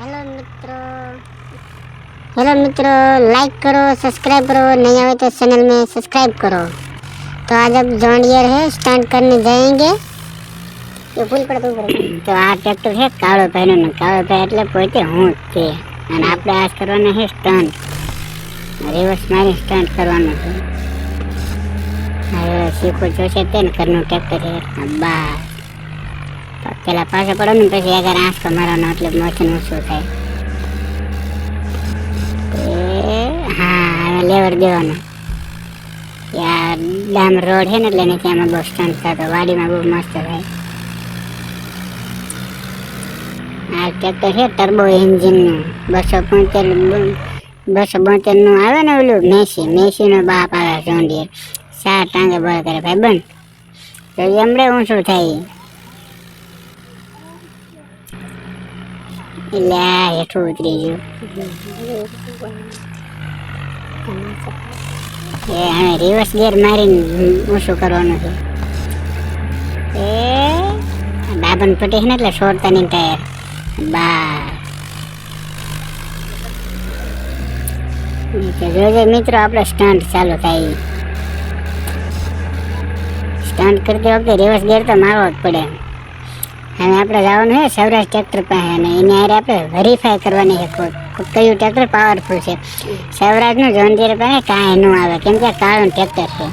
Hello મિત્રો hello મિત્રો like करो सब्सक्राइब करो नहीं आवे तो चैनल में सब्सक्राइब करो तो आज अब जॉन्डियर है स्टंट करने जाएंगे ये ફૂલ પડતો ઉપર તો આ ટ્રેક્ટર છે કાળો ભાઈનો ને કાળો ભાઈ એટલે પોતે હું જ છે અને આપણે આજ કરવાના છે સ્ટન્ટ રિવર્સ મારી સ્ટન્ટ કરવાનું છે હવે શીખવું જોશે તે ને ઘરનું ટ્રેક્ટર છે બસ તો પેલા પાછા પડો ને પછી આગળ આંસકો મારવાનો એટલે મોશન ઓછું થાય. હા, હવે લેવડ દેવાનું. યાર ડામ રોડ છે ને એટલે એને ત્યાં બહુ સ્ટન્ટ થતો. વાડીમાં બહુ મસ્ત થાય. આ ટ્રેક્ટર છે ટર્બો એન્જિનનું બસો બોતેર, બસો બોતેરનું આવે ને ઓલું? મેસી મેસીનો બાપ આવે, જોંડીએ. ચાર ટાંગે બળ કરે. ભાઈ, બંધ. તો એમણે ઊંચું થાય. એટલે હેઠું ઉતરી ગયું એ હવે રિવર્સ ગિયર મારીને ઓછું કરવાનું છે એ બાબન પટી છે ને એટલે છોડતા નહીં ટાયર બા જોજે મિત્રો આપણે સ્ટન્ટ ચાલુ થાય સ્ટન્ટ કરતી વખતે રિવર્સ ગેર તો મારવો જ પડે હવે આપણે જવાનું છે સૌરાષ્ટ્ર ટ્રેક્ટર પાસે અને એની હારે આપણે વેરીફાઈ કરવાની છે કયું ટ્રેક્ટર પાવરફુલ છે. સૌરાષ્ટ્રનું જોનજીર પાસે કાંઈ ન આવે, કેમ કે કાળું ટ્રેક્ટર છે.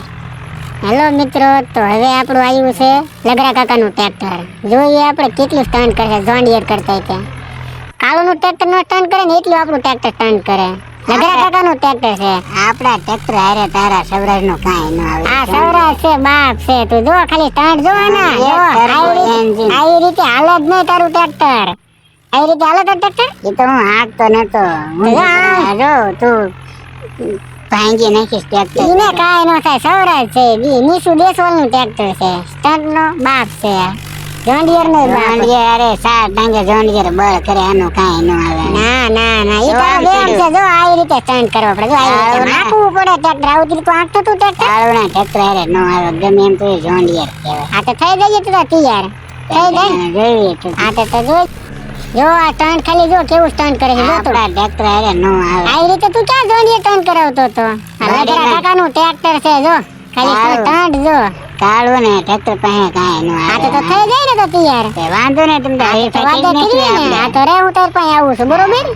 હેલો મિત્રો, તો હવે આપણું આવ્યું છે લગરા કાકાનું ટ્રેક્ટર જોઈએ આપણે કેટલું સ્ટન્ટ કરશે જોન્ડિયર કરતા ત્યાં કાળુનું ટ્રેક્ટર નો સ્ટન્ટ કરે ને એટલું આપણું ટ્રેક્ટર સ્ટન્ટ કરે. કાકાનું ટ્રેક્ટર છે. આપણા ટ્રેક્ટર હારે તારા નું કાંઈ ન આવે. આ છે બાપ છે. તું જો ખાલી સ્ટન્ટ જો ને જો, આવી રીતે- હાલે જ નહીં તારું ટ્રેક્ટર આવી રીતે હાલે તારું ટ્રેક્ટર એ તો હું હાંકતો નતો. જો તું ભાંગી નાખીશ ટ્રેક્ટર ઈને કાંઈ ન થાય. સૌરાષ્ટ્ર છે નીસુ દેશવાળનું ટ્રેક્ટર છે. સ્ટન્ટ નો બાપ છે. નો અરે સાત ડાંગે બળ કરે આનું કાંઈ ન આવે. ના ના ના ઈ જો તારો આમ છે. જો આવી રીતે સ્ટન્ટ કરવો પડે જો આવી રીતે નાખવું પડે ટ્રેક્ટર આવું તું આંખતો તું ટ્રેક્ટર કાળુના ટ્રેક્ટર હારે ન આવે. ગમે એમ તો જોંડીએ કહેવાય. આ તો થઈ જઈએ તું થઈ જોઈએ તો. આ તો તો જો જો આ સ્ટન્ટ ખાલી જો કેવું સ્ટન્ટ કરે છે જો તું. ટ્રેક્ટર હારે ન આવે. આવી રીતે તું ક્યાં જોડીએ સ્ટન્ટ કરાવતો તો? આ કાકાનું ટ્રેક્ટર છે જો. ખાલી તું જો કાળું ને ટ્રેક્ટર પાસે કાંઈ ન આ તો તો થઈ જાય ને તો તૈયાર. તે વાંધો ને તમે આ તો હરીફાઈ વાદે કરી કરી ને. નાખીએ આ તો રે હું તાર પાસે આવું છું બરોબર?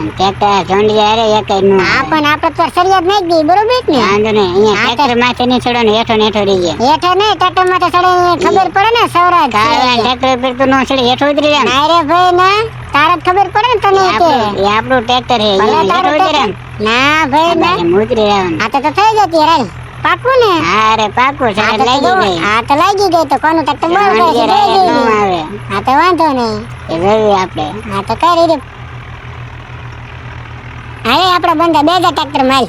ટ્રેક્ટર જોંડીએ હારે એક ન. આ પણ આપણે તો સરિયાદ નાખી દઈએ બરોબર ને? વાંધો ને અહીંયા ટ્રેક્ટર માથે નહીં ચડો ને હેઠો ને હેઠો રહી જાય હેઠે નહીં ટ્રેક્ટરમાં તો ખબર પડે ને સૌરાજ કાળુના ટ્રેક્ટર પર તો ન ચડે હેઠો ઉતરી જાય ના. રે ભાઈ ના. તારે ખબર પડે ને તને કે. એ આપણું ટ્રેક્ટર હે ભલે તારું ઉતરી ના. ભાઈ ના. એમ ઉતરી રહેવાનું આ તો તો થઈ જતી રે પાકું ને? અરે પાકું છે તો લાગી ગઈ. આ તો લાગી ગઈ તો કોનું ટ્રેક્ટર બોલ કરે છે. આવે. આ તો વાંધો નહીં. એ જોઈએ આપણે. આ તો કરી દે. હવે આપણા બંધા બે હજાર ટ્રેક્ટર માલ.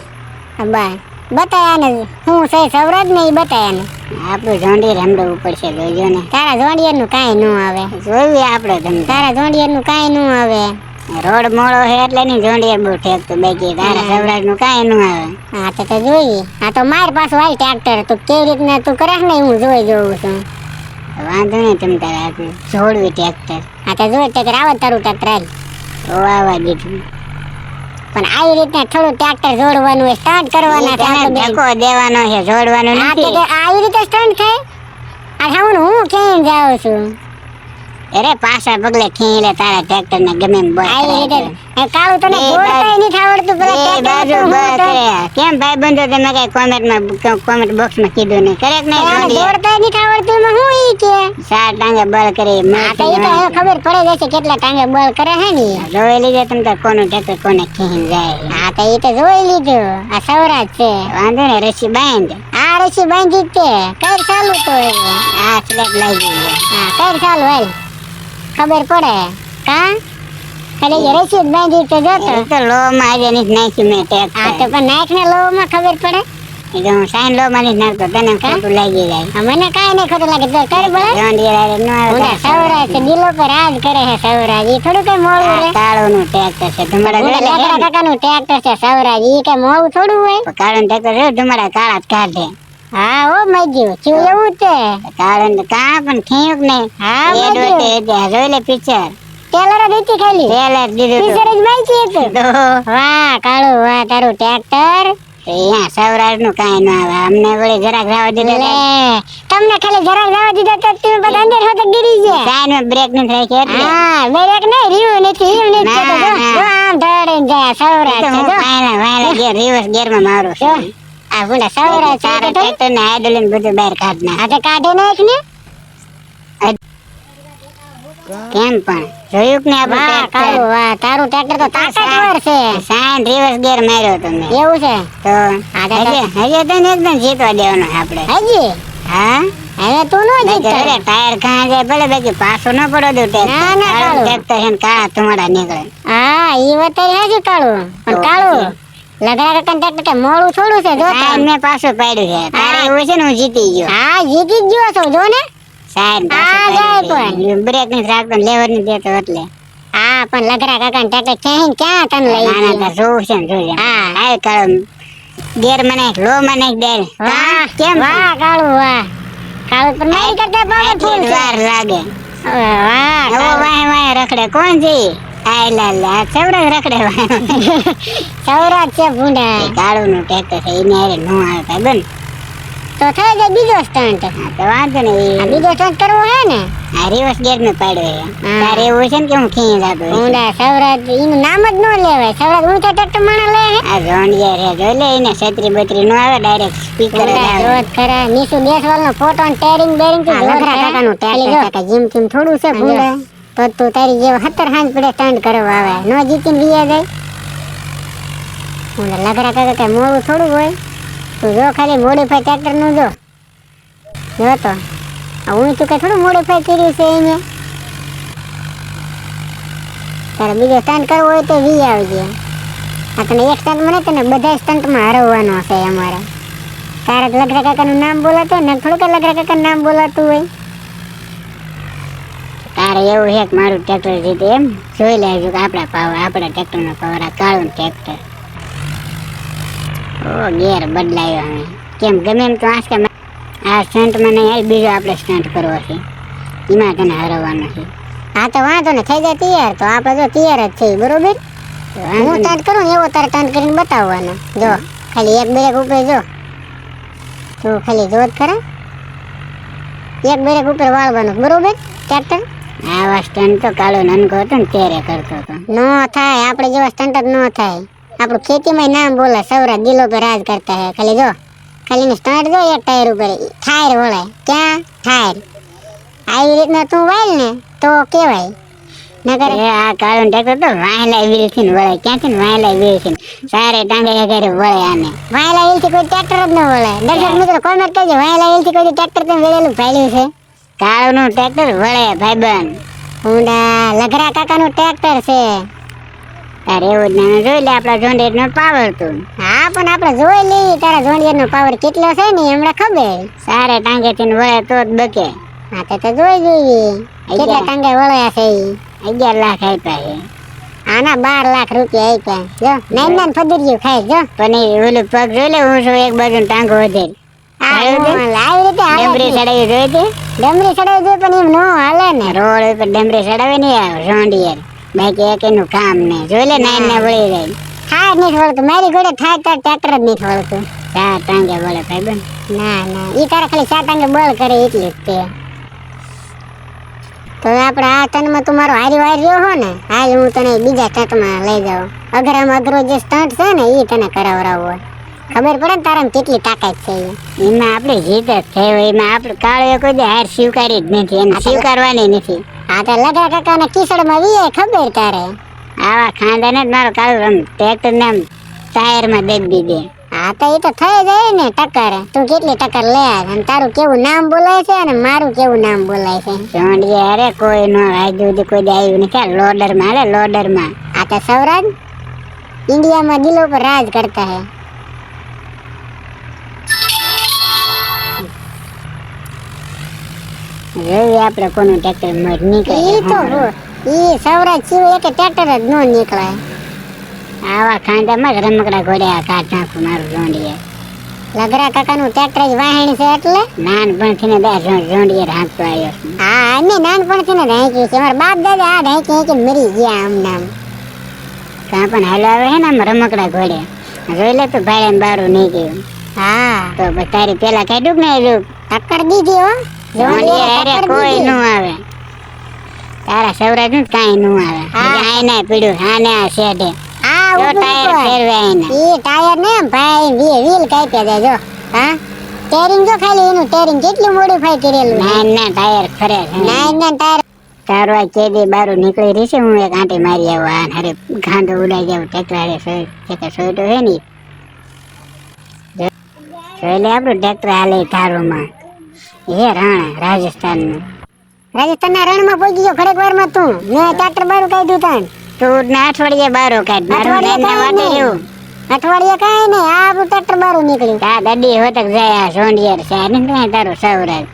બસ બતાયા ને હું સહી સૌરાજ ને એ બતાયા ને આપણું જોંડીએ ઉપર છે જોજો ને. તારા જોડિયરનું કાંઈ ન આવે. જોઈએ આપણે તારા જોડિયરનું કાંઈ ન આવે. રોડ મોડો હે એટલે ની જોંડીએ બહુ ઠેકતું બાકી તારા સૌરાજનું કાંઈ ન આવે. આ તો તો જોઈએ. આ તો માર પાસે હાલ ટ્રેક્ટર તો કેવી રીતના તું કરે ને હું જોઈ જોઉં છું. વાંધો નહીં તમે તારે જોડવી ટ્રેક્ટર આ તો જોઈ ટ્રેક્ટર આવે તારું ટ્રેક્ટર હાલ. તો આવવા દીધું. પણ આવી રીતના થોડું ટ્રેક્ટર જોડવાનું સ્ટાર્ટ કરવાના ધક્કો દેવાનો છે જોડવાનું નથી. આવી રીતે સ્ટન્ટ થાય? આ હું ક્યાંય જાઉં છું? અરે પાછા પગલે ખીલે તારા ટ્રેક્ટર ને ગમે કાળું તને એ નહીં આવડતું પેલા ટ્રેક્ટર. કેમ ભાઈ બંધો તમે કઈ કોમેન્ટમાં કોમેન્ટ બોક્સમાં કીધું નહીં. કરેક નહીં આને નહીં આવડતું એમાં હું ઈ કે? સાત ટાંગે બળ કરે આ તો ઈ તો હવે ખબર પડે જશે કેટલા ટાંગે બળ કરે હે ને જોઈ લીધે તમે તો કોનું ટ્રેક્ટર કોને ખીન જાય. આ તો ઈ તો જોઈ લીધું. આ સૌરાજ છે. વાંધો ને રસી બાંધ. આ રસી બાંધી તે. કઈ ચાલુ તો. આ સ્લેટ લાગી ગયો હા કઈ ચાલુ હાલ. ખબર પડે કા એ રસી બાંધી તો જો તો. તો લો માં નથી નાખ્યું મેં આ તો પણ નાખ ને લો માં ખબર પડે? એ તો હું સાઈન લો માં નાખતો તને ખોટું લાગી જાય. મને કાંઈ નહીં ખોટું લાગે. તો કર બોલે. ગાંડી હારે ન આવે સૌરાજ છે દિલો પર રાજ કરે છે સૌરાજ એ થોડું કઈ મોડું રે કાળો નું ટ્રેક્ટર છે તમારા લાકડા કાકાનું ટ્રેક્ટર છે સૌરાજ એ કઈ મોડું થોડું હોય? કાળો ટ્રેક્ટર છે તમારા કાળા જ કાઢે. હા ઓ મજ્યું શું એવું છે? કારણ કા પણ કે નહીં હા એ ડોટે જોઈ લે પિક્ચર ટેલર જ ખાલી. ટેલર દીધું પિક્ચર જ માહિતી છે તો વાહ કાળો વાહ તારું ટ્રેક્ટર અહીંયા સૌરાષ્ટ્રનું કાંઈ ના આવે. અમને વળી જરાક રાવા દીધા તમને ખાલી જરાક રાવા દીધા તો તમે બધા અંદર હોતે ગીરી જાય સાઈડમાં બ્રેક નથી રાખી એટલે. હા બ્રેક નહીં રીવ નથી રીવ નથી. ના, ના. આમ ધડાડીને જાય સૌરાષ્ટ્ર વાયલા વાયલા ગેર રિવર્સ ગેરમાં મારું જો છું આ ભૂંડા સૌરાષ્ટ્ર તારા તો તો. ટ્રેક્ટર ને બધું બહાર કાઢ નાખ. આ તો કાઢી નાખ ને? કેમ પણ? જોયું ને વાહ આપણું વાહ તારું ટ્રેક્ટર તો તાકાતવર છે. સાઈન રિવર્સ ગેર માર્યો તમે એવું છે? તો આ હજી હજી તને એકદમ જીતવા દેવાનો આપણે. હજી? હા? હવે તું નો જીત અરે ટાયર ખાં જાય ભલે બાકી પાછું ન પડો દઉં ના, ના, કાળું. ટ્રેક્ટર છે કાળા ધુમાડા નીકળે. હા ઈ વાત હાચી કાળુ? પણ કાળુ? લગડા કાકા કે મોડું થોડું છે જો સાઈન મેં પાછું પાડ્યું છે. તારે એવું છે ને હું જીતી ગયો. હા જીતી જ ગયો છો જો ને. સાઈન હા, જાય બ્રેક નથી રાખતો લેવર નથી દેતો એટલે. હા પણ લગડા કાકા ટ્રેક્ટર ક્યાં ક્યાં તને લઈ ના ના જોવું છે ને જોજે હા. કાળો ગેર મને લો મને દે વાહ કેમ? વાહ કાળું વાહ. કાળુ પણ કરતા વાર લાગે. વાહ વાહ વાય રખડે. કોણ છે આય લા લા રખડે વાય સૌરાષ્ટ્ર છે ભૂંડા કાળું નું ટ્રેક્ટર છે એને હારે નો આવે બન તો થઈ જાય બીજો સ્ટન્ટ તો વાંધો નહીં. બીજો સ્ટન્ટ કરવો હે ને? આ રિવર્સ ગેરનું પાડ્યો તારે એવું છે ને કે હું ખીઈ જાતો ભૂંડા એનું નામ જ ન લેવાય. સૌરાષ્ટ્ર ઊંચા ટ્રેક્ટર માણા લે આ જોંડિયા રે જો લે એને છત્રી બત્રી નો આવે ડાયરેક્ટ સ્પીકર જોત ખરા નીસુ દેશવાલ નો ફોટો ટેરિંગ બેરિંગ તો કાકા જીમ જીમ થોડું છે ભૂંડા. તો તું તારી જેવો હતર હાંજ પડે સ્ટેન્ડ કરવા આવે નો જીતીને વિયા જાય. હું લગડા કાકા કે મોડું થોડું હોય. તું જો ખાલી મોડીફાઈ ટ્રેક્ટરનું જો. જો તો. હું તું કઈ થોડું મોડીફાઈ કર્યું છે એને તારે બીજો સ્ટન્ટ કરવો હોય તો વી આવજે. આ તને એક સ્ટન્ટ મને તને બધા સ્ટન્ટમાં હરવવાનો છે અમારે. તારે લગડા કાકાનું નામ બોલાતું ને? થોડુંક લગડા કાકાનું નામ બોલાતું હોય. તારે એવું છે કે મારું ટ્રેક્ટર જીતે એમ. જોઈ લેજો કે આપણા પાવર આપણા ટ્રેક્ટરનો પાવર આ કાળું ટ્રેક્ટર ઓ ગેર બદલાયો હવે. કેમ ગમે એમ તો આજ કે આ સ્ટન્ટમાં નહીં આવી બીજો આપણે સ્ટન્ટ કરવો છે. એમાં તને હરવવાનો છે. હા તો વાંધો ને થઈ જાય તૈયાર. તો આપણે જો તૈયાર જ થઈ બરોબર? હું વાંધો કરું એવો તારે સ્ટાર્ટ કરીને બતાવવાનો. જો ખાલી એક બ્રેક ઉપર જો. તું ખાલી જો જ ખરા. એક બ્રેક ઉપર વાળવાનું બરોબર? ટ્રેક્ટર આવા સ્ટન્ટ તો કાળો નનકો હતો ને ત્યારે કરતો હતો. નો થાય આપણે જેવા સ્ટન્ટ જ ન થાય. આપણું ખેતીમાં નામ બોલે સૌરા દિલો પર રાજ કરતા હે. ખાલી જો ખાલી ને સ્ટાર્ટ જો એક ટાયર ઉપર થાયર વળાય. ક્યાં? થાયર આવી રીતના તું વાળ ને તો કેવાય. નગર એ આ કાળો ટ્રેક્ટર તો વાયલા વીલથી વળે ક્યાંથી વાયલા વીલથી સારે ટાંગે ઘરે વળે આને. વાયલા હિલથી કોઈ ટ્રેક્ટર જ ન વળે દર્શક મિત્રો કોમેન્ટ કરજો. વાયલા હિલથી કોઈ ટ્રેક્ટર તો વેલેલું ભાડ્યું છે? કાળો નું ટ્રેક્ટર વળે ભાઈબન ઊંડા લગરા કાકાનું ટ્રેક્ટર છે. તારે એવું જ જોઈ લે આપણા જોંડેર નો પાવર તું. હા પણ આપણે જોઈ લઈએ તારા જોડિયરનો પાવર કેટલો છે ને એમણે હમણાં ખબર? સારે ટાંગે થી વળે તો જ બકે. હા તો તો જોઈ જોઈએ. કેટલા ટાંગે વળ્યા છે અગિયાર લાખ આપ્યા છે. આના બાર લાખ રૂપિયા આપ્યા. જો નાન નાન ફદરિયું ખાય જો. પણ ઓલું પગ જોઈ લે હું છું એક બાજુ ટાંગો વધે. હું ડમરી ચડાવી જોઈ હતી? ડમરી ચડાવી જોઈએ પણ એમ નો હાલે ને. રોડ ઉપર ડમરી ચડાવે ને યાર જોંડિયર બાકી એક એનું કામ નહીં જોઈ લે નાઈન ને વળી જાય. થાય નહીં નથી મારી ઘોડે થાય ટ્રેક્ટર જ નહીં થોડતું ચાર ટાંગે ભાઈબંધ ના ના. એ તારે ખાલી સાત અંગે બળ કરે એટલું જ તે. તો આપણે આ સ્ટન્ટમાં તું મારો હારી વારી રહ્યો હો ને. હાલ હું તને બીજા સ્ટન્ટમાં લઈ જાઉં. અઘરામાં અઘરો જે સ્ટન્ટ છે ને એ તને કરાવરાવો ખબર પડે ને તારા કેટલી તાકાત છે એમાં? આપણે જીત જ થયો એમાં આપણે કાળો કોઈ દે હાર સ્વીકારી જ નથી એને સ્વીકારવાની નથી. આ તો લગા કાકાના કિસડમાં વીએ ખબર તારે? આવા ખાંદાને જ મારો કાળો રમ ટ્રેક્ટર ને આમ ટાયરમાં દબી દે હા તો એ તો થઈ જાય ને ટક્કર. તું કેટલી ટક્કર લે અને તારું કેવું નામ બોલાય છે અને મારું કેવું નામ બોલાય છે? જોંડિયર અરે કોઈ નો આજુ સુધી કોઈ આવ્યું નથી. લોડરમાં હાલે લોડરમાં. આ તો સૌરાજ ઇન્ડિયામાં દિલો પર રાજ કરતા હે. જોઈએ આપણે કોનું ટ્રેક્ટર નીકળે ઈ તો એ સૌરાજ સિવાય એક ટ્રેક્ટર જ નો નીકળે આવા ખાંડામાં જ રમકડા ઘોડે આ કાઢ નાખું મારું જોંડિયર લગરા કાકાનું ટ્રેક્ટર જ વાહેણી છે એટલે? નાનપણથી ને બે જોંડીએ હાંકતો આવ્યો હા અમે નાનપણથી ને ઢાંકી છે બાપ દાદા આ ઢાંકી ઢાંકી મરી ગયા આમ નામ. કાં પણ હાલ આવે હે ને આમ રમકડા ઘોડે જોઈ લે તો ભાઈ બારું નહીં ગયું. હા. તો તારી પેલા કાઢ્યું ડૂબ ને રૂપ ટક્કર દીધી હો. જોંડીએ હારે કોઈ. નું આવે. તારા સૌરાજનું કાંઈ નું આવે. હા. આ ને પીડ્યું. હા ને આ શેઢે. આ જો ટાયર ફેરવે આઈને. ઈ ટાયર ને ભાઈ વી વ્હીલ કાપ્યા જાય જો. હા? ટેરિંગ જો ખાલી એનું ટેરિંગ. કેટલું મોડિફાઈ કરેલું. ના ટાયર ફરે ના ટાયર. તારો કેદી બારું નીકળી રહી છે. હું એક આંટી મારી આવું. આ હારે ગાંડો ઉડાઈ જાવ હારે સોય સોયટો છે ને જોઈ લે આપણું ટ્રેક્ટર હાલે થારોમાં એ રાણા રાજસ્થાનનું. રાજસ્થાનના રણમાં પહોંચી ગયો ખડેક વારમાં તું. મેં ટ્રેક્ટર બારું કાઢ્યું તાણ તું ને અઠવાડિયે બારું કાઢ મારું અઠવાડિયે નામ વાટે નહીં. રહ્યું. અઠવાડિયે કાંઈ નહીં આ આપણું ટ્રેક્ટર બારું નીકળ્યું. તા દડી હોતક જાય આ સોંડિયર છે. ને કાંઈ તારું સૌરાજ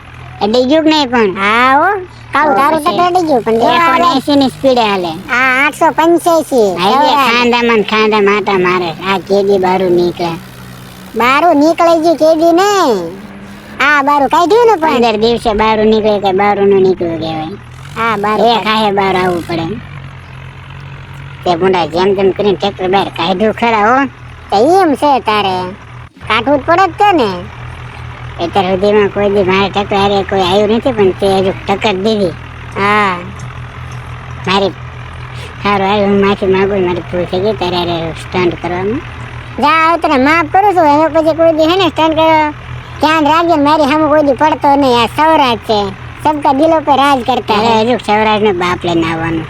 અડી ગયું કે નહીં પણ? હા હો. કાલ તારું તો અડી ગયું પણ એકસો એસી ની સ્પીડે હાલે. આ આઠસો પંચ્યાસી. હાલે ખાંદામાં ને ખાંદા માટા મારે. આ કેદી બારું નીકળે. બારું નીકળી ગયું કેદી ને આ બારું કાઢ્યું ને પણ. દર દિવસે બારું નીકળે કે બારું નું નીકળ્યું કહેવાય. હા બારું એ ખાહે બહાર આવવું પડે. તે મુંડા જેમ તેમ કરીને ટ્રેક્ટર બહાર કાઢ્યું ખરા હો. તો એમ છે તારે. કાઢવું જ પડે જ છે ને અત્યાર સુધીમાં કોઈ દી મારે ટક્કર હારે કોઈ આવ્યું નથી પણ તે હજુ ટક્કર દીધી. હા. મારી સારું આવ્યું હું માફી માગું મારી ભૂલ થઈ ગઈ. તારે સ્ટન્ટ કરવામાં. જા હવે તને માફ કરું છું. હવે પછી કોઈ દી હે ને સ્ટન્ટ કર્યો ધ્યાન રાખજે મારી હમ કોઈ પડતો નહીં. આ સૌરાજ છે. સબકા દિલો પે રાજ કરતા હે હજુ સૌરાષ્ટ્ર બાપ લઈને આવવાનું